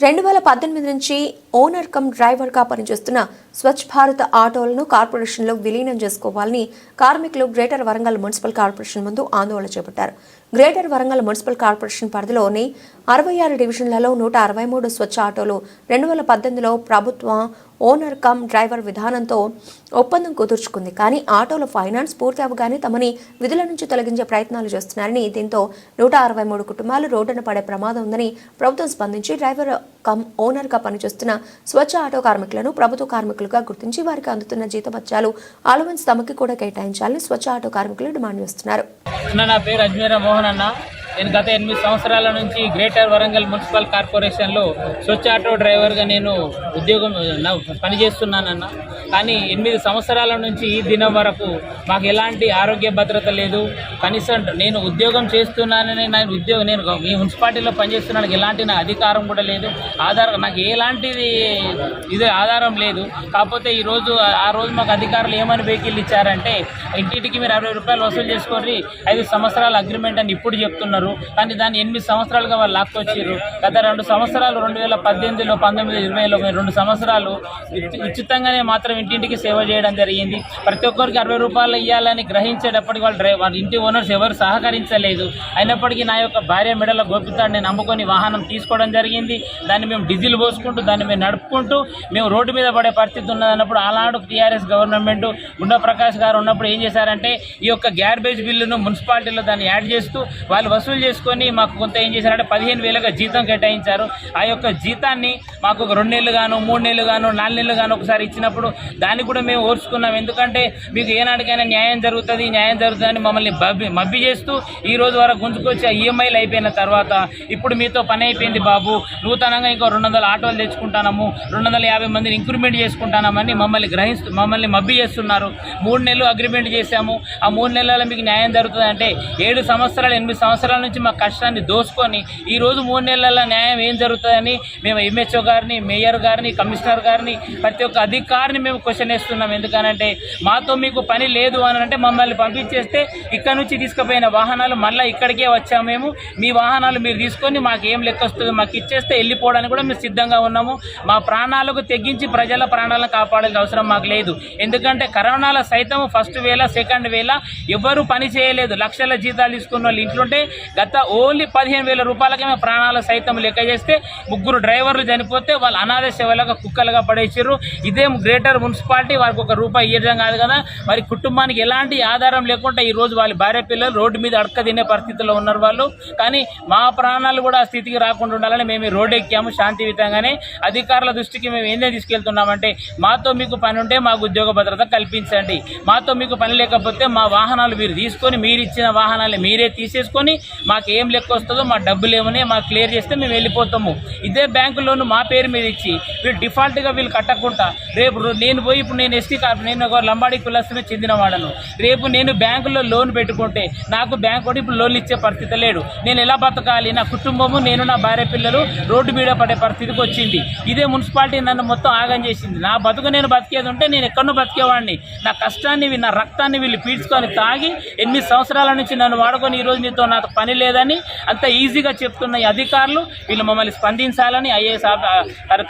రెండు వేల పద్దెనిమిది నుంచి ఓనర్ కమ్ డ్రైవర్గా పనిచేస్తున్న స్వచ్ఛ భారత్ ఆటోలను కార్పొరేషన్లో విలీనం చేసుకోవాలని కార్మికులు గ్రేటర్ వరంగల్ మున్సిపల్ కార్పొరేషన్ ముందు ఆందోళన చేపట్టారు. గ్రేటర్ వరంగల్ మున్సిపల్ కార్పొరేషన్ పరిధిలోని అరవై ఆరు డివిజన్లలో నూట అరవై మూడు స్వచ్ఛ ఆటోలు రెండు వేల పద్దెనిమిదిలో ప్రభుత్వం ఓనర్ కమ్ డ్రైవర్ విధానంతో ఒప్పందం కుదుర్చుకుంది. కానీ ఆటోల ఫైనాన్స్ పూర్తి అవగానే తమని విధుల నుంచి తొలగించే ప్రయత్నాలు చేస్తున్నారని దీంతో నూట అరవై మూడు కుటుంబాలు రోడ్డున పడే ప్రమాదం ఉందని ప్రభుత్వం స్పందించి డ్రైవర్ కమ్ ఓనర్గా పనిచేస్తున్న స్వచ్ఛ ఆటో కార్మికులను ప్రభుత్వ కార్మికులుగా గుర్తించి వారికి అందుతున్న జీతభత్యాలు అలవెన్స్ తమకి కూడా కేటాయించాలని స్వచ్ఛ ఆటో కార్మికులు డిమాండ్ చేస్తున్నారు. నా పేరు అజ్మీరా మోహన్ అన్న. నేను గత ఎనిమిది సంవత్సరాల నుంచి గ్రేటర్ వరంగల్ మున్సిపల్ కార్పొరేషన్లో స్వచ్ఛ ఆటో డ్రైవర్గా నేను ఉద్యోగం పనిచేస్తున్నానన్న కానీ ఎనిమిది సంవత్సరాల నుంచి ఈ దినం వరకు మాకు ఎలాంటి ఆరోగ్య భద్రత లేదు. కనీసం నేను ఉద్యోగం చేస్తున్నానని నేను ఉద్యోగం నేను ఈ మున్సిపాలిటీలో పనిచేస్తున్నానికి ఎలాంటి నా అధికారం కూడా లేదు. ఆధారం నాకు ఎలాంటిది ఇది ఆధారం లేదు. కాకపోతే ఈరోజు ఆ రోజు మాకు అధికారులు ఏమని వెహికల్ ఇచ్చారంటే ఇంటింటికి మీరు అరవై రూపాయలు వసూలు చేసుకోండి ఐదు సంవత్సరాల అగ్రిమెంట్ అని ఇప్పుడు చెప్తున్నారు. కానీ దాన్ని ఎనిమిది సంవత్సరాలుగా వాళ్ళు లాక్కొచ్చారు గత రెండు సంవత్సరాలు రెండు వేల పద్దెనిమిదిలో పంతొమ్మిది ఇరవైలో రెండు సంవత్సరాలు ఉచితంగానే మాత్రం ఇంటింటికి సేవ చేయడం జరిగింది. ప్రతి ఒక్కరికి అరవై రూపాయలు ఇవ్వాలని గ్రహించేటప్పటికి వాళ్ళు డ్రైవర్ ఇంటి ఓనర్స్ ఎవరు సహకరించలేదు. అయినప్పటికీ నా యొక్క భార్య మెడల గోపితాడు నేను నమ్ముకొని వాహనం తీసుకోవడం జరిగింది. దాన్ని మేము డీజిల్ పోసుకుంటూ దాన్ని మేము నడుపుకుంటూ మేము రోడ్డు మీద పడే పరిస్థితి ఉన్నదన్నప్పుడు ఆనాడు టీఆర్ఎస్ గవర్నమెంట్ గుండా ప్రకాష్ గారు ఉన్నప్పుడు ఏం చేశారంటే ఈ యొక్క గ్యార్బేజ్ బిల్లును మున్సిపాలిటీలో దాన్ని యాడ్ చేస్తూ వాళ్ళు వసూలు చేసుకొని మాకు కొంత ఏం చేశారంటే పదిహేను వేలుగా జీతం కేటాయించారు. ఆ యొక్క జీతాన్ని మాకు ఒక రెండు నెలలు గాను మూడు నెలలు గాను నాలుగు నెలలు గాను ఒకసారి ఇచ్చినప్పుడు దాన్ని కూడా మేము ఓర్చుకున్నాం. ఎందుకంటే మీకు ఏనాటికైనా న్యాయం జరుగుతుంది న్యాయం జరుగుతుందని మమ్మల్ని మబ్బి మబ్బి చేస్తూ ఈ రోజు వరకు గుంజుకొచ్చి ఆ ఈఎంఐలు అయిపోయిన తర్వాత ఇప్పుడు మీతో పని అయిపోయింది బాబు. నూతనంగా ఇంకో రెండు వందల ఆటోలు తెచ్చుకుంటాము రెండు వందల యాభై మందిని ఇంక్రిమెంట్ చేసుకుంటామని మమ్మల్ని గ్రహిస్తూ మమ్మల్ని మబ్బి చేస్తున్నారు. మూడు నెలలు అగ్రిమెంట్ చేశాము. ఆ మూడు నెలల మీకు న్యాయం జరుగుతుంది అంటే ఏడు సంవత్సరాలు ఎనిమిది సంవత్సరాల నుంచి మా కష్టాన్ని దోసుకొని ఈరోజు మూడు నెలల న్యాయం ఏం జరుగుతుందని మేము ఎంహెచ్ఓ గారిని మేయర్ గారిని కమిషనర్ గారిని ప్రతి ఒక్క అధికారిని మేము క్వశ్చన్ వేస్తున్నాం. ఎందుకనంటే మాతో మీకు పని లేదు అని అంటే మమ్మల్ని పంపించేస్తే ఇక్కడ నుంచి తీసుకుపోయిన వాహనాలు మళ్ళీ ఇక్కడికే వచ్చాము మేము. మీ వాహనాలు మీరు తీసుకొని మాకు ఏం లెక్క వస్తుంది? మాకు ఇచ్చేస్తే వెళ్ళిపోవడానికి కూడా మేము సిద్ధంగా ఉన్నాము. మా ప్రాణాలకు తెగించి ప్రజల ప్రాణాలను కాపాడాల్సిన అవసరం మాకు లేదు. ఎందుకంటే కరోనాల సైతం ఫస్ట్ వేళ సెకండ్ వేళ ఎవరు పని చేయలేదు. లక్షల జీతాలు తీసుకున్న వాళ్ళు ఇంట్లోంటే గత ఓన్లీ పదిహేను వేల రూపాయలకే మేము ప్రాణాల సైతం లెక్క చేస్తే ముగ్గురు డ్రైవర్లు చనిపోతే వాళ్ళు అనాథ సేవలుగా కుక్కలుగా పడేసారు ఇదేం గ్రేటర్ మున్సిపాలిటీ వారికి ఒక రూపాయి ఇవ్వడం కాదు కదా. మరి కుటుంబానికి ఎలాంటి ఆధారం లేకుండా ఈరోజు వాళ్ళ భార్య పిల్లలు రోడ్డు మీద అడక తినే పరిస్థితిలో ఉన్నారు వాళ్ళు. కానీ మా ప్రాణాలు కూడా ఆ స్థితికి రాకుండా ఉండాలని మేము రోడ్ రోడ్డు ఎక్కాము శాంతియుతంగానే. అధికారుల దృష్టికి మేము ఏందే తీసుకెళ్తున్నామంటే మాతో మీకు పని ఉంటే మాకు ఉద్యోగ భద్రత కల్పించండి. మాతో మీకు పని లేకపోతే మా వాహనాలు మీరు తీసుకొని మీరు ఇచ్చిన వాహనాలు మీరే తీసేసుకొని మాకు ఏం లెక్క వస్తుందో మా డబ్బులు ఏమని మాకు క్లియర్ చేస్తే మేము వెళ్ళిపోతాము. ఇదే బ్యాంకు లోన్ మా పేరు మీద ఇచ్చి వీళ్ళు డిఫాల్ట్గా వీళ్ళు కట్టకుండా రేపు రో- నేను పోయి ఇప్పుడు నేను ఎస్టీ కార్పు నేను ఒక లంబాడి కులస్తుమే చెందిన వాళ్ళను. రేపు నేను బ్యాంకులో లోన్ పెట్టుకుంటే నాకు బ్యాంక్ కూడా ఇప్పుడు లోన్లు ఇచ్చే పరిస్థితి లేడు. నేను ఎలా బతకాలి? నా కుటుంబము నేను నా భార్య పిల్లలు రోడ్డు మీద పడే పరిస్థితికి వచ్చింది. ఇదే మున్సిపాలిటీ నన్ను మొత్తం ఆగం చేసింది. నా బతుకు నేను బతికేది ఉంటే నేను ఎక్కడో బతికేవాడిని. నా కష్టాన్ని నా రక్తాన్ని వీళ్ళు పీడ్చుకొని తాగి ఎనిమిది సంవత్సరాల నుంచి నన్ను వాడుకొని ఈరోజు నీతో నాకు పని లేదని అంత ఈజీగా చెప్తున్న ఈ అధికారులు వీళ్ళు మమ్మల్ని స్పందించాలని ఐఏఎస్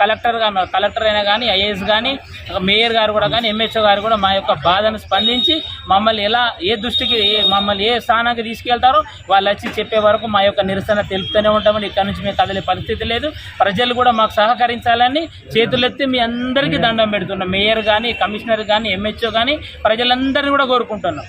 కలెక్టర్ కలెక్టర్ అయినా కానీ ఐఏఎస్ కానీ మేయర్ గారు కూడా కానీ ఎంహెచ్ఓ గారు కూడా మా యొక్క బాధను స్పందించి మమ్మల్ని ఎలా ఏ దృష్టికి ఏ- మమ్మల్ని ఏ స్థానానికి తీసుకెళ్తారో వాళ్ళు వచ్చి చెప్పే వరకు మా యొక్క నిరసన తెలుపుతూనే ఉంటామని ఇక్కడ నుంచి మేము కదిలే పరిస్థితి లేదు. ప్రజలు కూడా మాకు సహకరించాలని చేతులెత్తి మీ అందరికీ దండం పెడుతున్నాం. మేయర్ కానీ కమిషనర్ కానీ ఎంహెచ్ఓ కానీ ప్రజలందరినీ కూడా కోరుకుంటున్నాం.